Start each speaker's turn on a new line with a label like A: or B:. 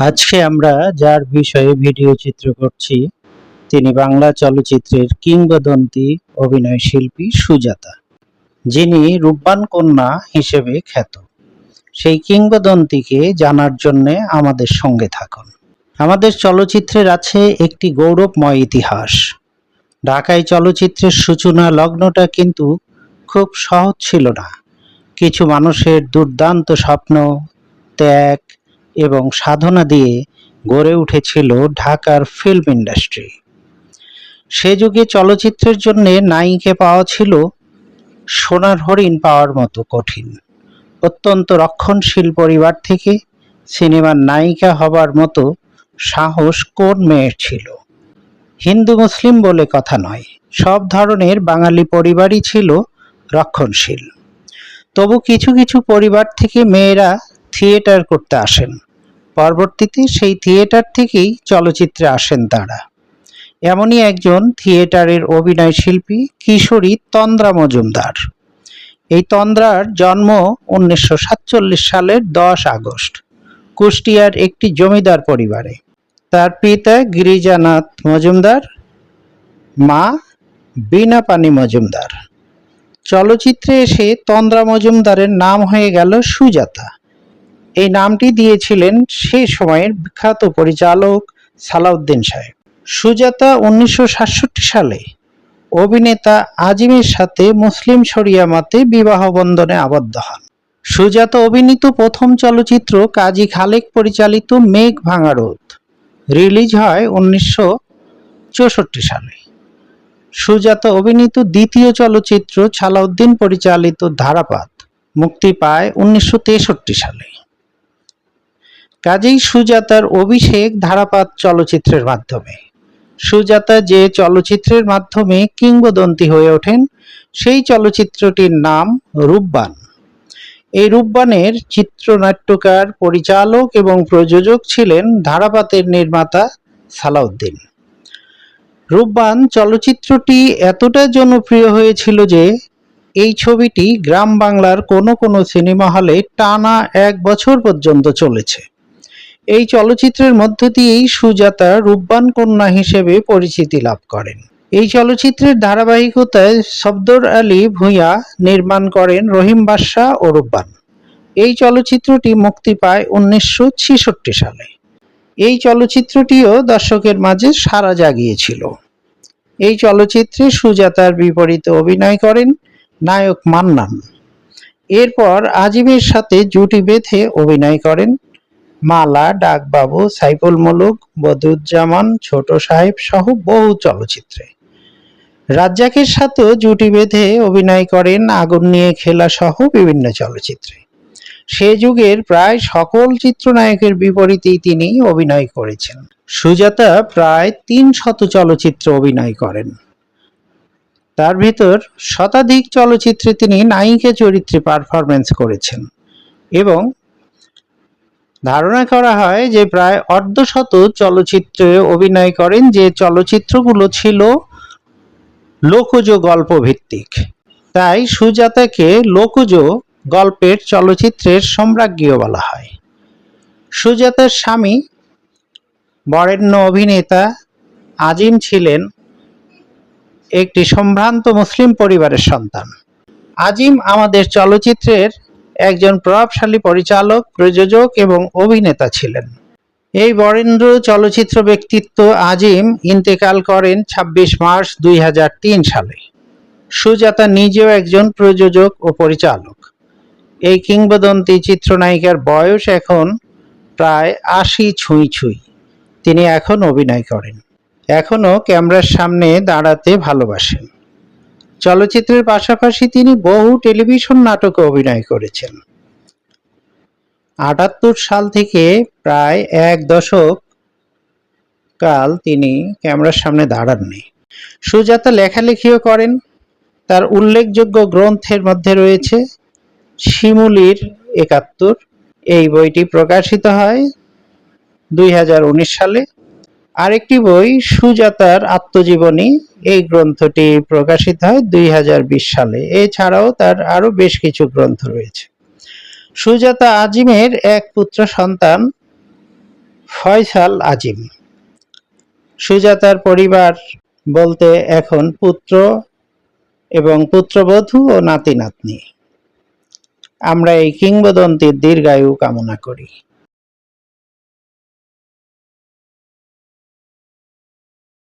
A: আজকে আমরা যার বিষয়ে ভিডিও চিত্র করছি, তিনি বাংলা চলচ্চিত্রের কিংবদন্তি অভিনয় শিল্পী সুজাতা, যিনি রূপবান কন্যা হিসেবে খ্যাত। সেই কিংবদন্তিকে জানার জন্য আমাদের সঙ্গে থাকুন। আমাদের চলচ্চিত্রের আছে একটি গৌরবময় ইতিহাস। ঢাকায় চলচ্চিত্রের সূচনা লগ্নটা কিন্তু খুব সহজ ছিল না। কিছু মানুষের দুর্দান্ত স্বপ্ন, ত্যাগ এবং সাধনা দিয়ে গড়ে উঠেছিল ঢাকার ফিল্ম ইন্ডাস্ট্রি সে যুগে চলচ্চিত্রের জন্য নায়িকা পাওয়া ছিল সোনার হরিণ পাওয়ার মতো কঠিন। অত্যন্ত রক্ষণশীল পরিবার থেকে সিনেমার নায়িকা হবার মতো সাহস কোন মেয়ের ছিল? হিন্দু মুসলিম বলে কথা নয়, সব ধরনের বাঙালি পরিবারই ছিল রক্ষণশীল। তবু কিছু কিছু পরিবার থেকে মেয়েরা থিয়েটার করতে আসেন। পরবর্তীতে সেই থিয়েটার থেকেই চলচ্চিত্রে আসেন তারা। এমনই একজন থিয়েটারের অভিনয় শিল্পী কিশোরী তন্দ্রা মজুমদার। এই তন্দ্রার জন্ম উনিশশো সাতচল্লিশ সালের দশ আগস্ট, কুষ্টিয়ার একটি জমিদার পরিবারে। তার পিতা গিরিজানাথ মজুমদার, মা বীণা পানি মজুমদার। চলচ্চিত্রে এসে তন্দ্রা মজুমদারের নাম হয়ে গেল সুজাতা। এই নামটি দিয়েছিলেন সেই সময়ের বিখ্যাত পরিচালক সালাউদ্দিন সাহেব। সুজাতা উনিশশো সাতষট্টি সালে অভিনেতা আজিমের সাথে মুসলিম শরিয়া মতে বিবাহ বন্ধনে আবদ্ধ হন। সুজাতা অভিনীত প্রথম চলচ্চিত্র কাজী খালেক পরিচালিত মেঘ ভাঙা রোদ রিলিজ হয় উনিশশো চৌষট্টি সালে। সুজাতা অভিনীত দ্বিতীয় চলচ্চিত্র ছালাউদ্দিন পরিচালিত ধারাপাত মুক্তি পায় উনিশশো তেষট্টি সালে। কাজেই সুজাতার অভিষেক ধারাপাত চলচ্চিত্রের মাধ্যমে। সুজাতা যে চলচ্চিত্রের মাধ্যমে কিংবদন্তি হয়ে ওঠেন, সেই চলচ্চিত্রটির নাম রূপবান। এই রূপবানের চিত্রনাট্যকার, পরিচালক এবং প্রযোজক ছিলেন ধারাপাতের নির্মাতা সালাউদ্দিন। রূপবান চলচ্চিত্রটি এতটা জনপ্রিয় হয়েছিল যে, এই ছবিটি গ্রাম বাংলার কোনো কোনো সিনেমা হলে টানা এক বছর পর্যন্ত চলেছে। এই চলচ্চিত্রের মধ্য দিয়েই সুজাতা রূপবান কন্যা হিসেবে পরিচিতি লাভ করেন। এই চলচ্চিত্রের ধারাবাহিকতায় সফদর আলী ভূঁইয়া নির্মাণ করেন রহিম বাদশাহ ও রূপবান। এই চলচ্চিত্রটি মুক্তি পায় উনিশশো ছেষট্টি সালে। এই চলচ্চিত্রটিও দর্শকের মাঝে সাড়া জাগিয়েছিল। এই চলচ্চিত্রে সুজাতার বিপরীতে অভিনয় করেন নায়ক মান্নান। এরপর আজিমের সাথে জুটি বেঁধে অভিনয় করেন মালা, ডাকবাবু, সাইফুল মুলুক, বদরুজ্জামান, ছোট সাহেব সহ বহু চলচ্চিত্রে। রাজ্জাকের সাথেও জুটি বেঁধে অভিনয় করেন আগুন নিয়ে খেলা সহ বিভিন্ন চলচ্চিত্রে। সে যুগের প্রায় সকল চিত্রনায়কের বিপরীতেই তিনি অভিনয় করেছেন। সুজাতা প্রায় তিন শত চলচ্চিত্র অভিনয় করেন। তার ভিতর শতাধিক চলচ্চিত্রে তিনি নায়িকা চরিত্রে পারফরমেন্স করেছেন এবং ধারণা করা হয় যে প্রায় অর্ধশত চলচ্চিত্রে অভিনয় করেন যে চলচ্চিত্রগুলো ছিল লোকজ গল্প ভিত্তিক তাই সুজাতাকে লোকজ গল্পের চলচ্চিত্রের সম্রাজ্ঞীও বলা হয়। সুজাতার স্বামী, বরেণ্য অভিনেতা আজিম ছিলেন একটি সম্ভ্রান্ত মুসলিম পরিবারের সন্তান। আজিম আমাদের চলচ্চিত্রের একজন প্রভাবশালী পরিচালক, প্রযোজক এবং অভিনেতা ছিলেন। এই বরেন্দ্র চলচ্চিত্র ব্যক্তিত্ব আজিম ইন্তেকাল করেন ২৬ মার্চ দুই হাজার তিন সালে। সুজাতা নিজেও একজন প্রযোজক ও পরিচালক। এই কিংবদন্তি চিত্রনায়িকার বয়স এখন প্রায় আশি ছুঁই ছুঁই। তিনি এখন অভিনয় করেন। এখনও ক্যামেরার সামনে দাঁড়াতে ভালোবাসেন। চলচ্চিত্রের পাশাপাশি তিনি বহু টেলিভিশন নাটকে অভিনয় করেছেন। আটাত্তর সাল থেকে প্রায় এক দশক কাল তিনি ক্যামেরার সামনে দাঁড়াননি। সুজাতা লেখালেখিও করেন। তার উল্লেখযোগ্য গ্রন্থের মধ্যে রয়েছে শিমুলির একাত্তর। এই বইটি প্রকাশিত হয় দুই হাজার উনিশ সালে। আরেকটি বই, সুজাতার আত্মজীবনী, এই গ্রন্থটি প্রকাশিত হয় দুই হাজার বিশ সালে। এছাড়াও তার আরও বেশ কিছু গ্রন্থ রয়েছে। সুজাতা আজিমের এক পুত্র সন্তান, ফয়সাল আজিম। সুজাতার পরিবার বলতে এখন পুত্র এবং পুত্রবধূ ও নাতি নাতনি আমরা এই কিংবদন্তির দীর্ঘায়ু কামনা করি।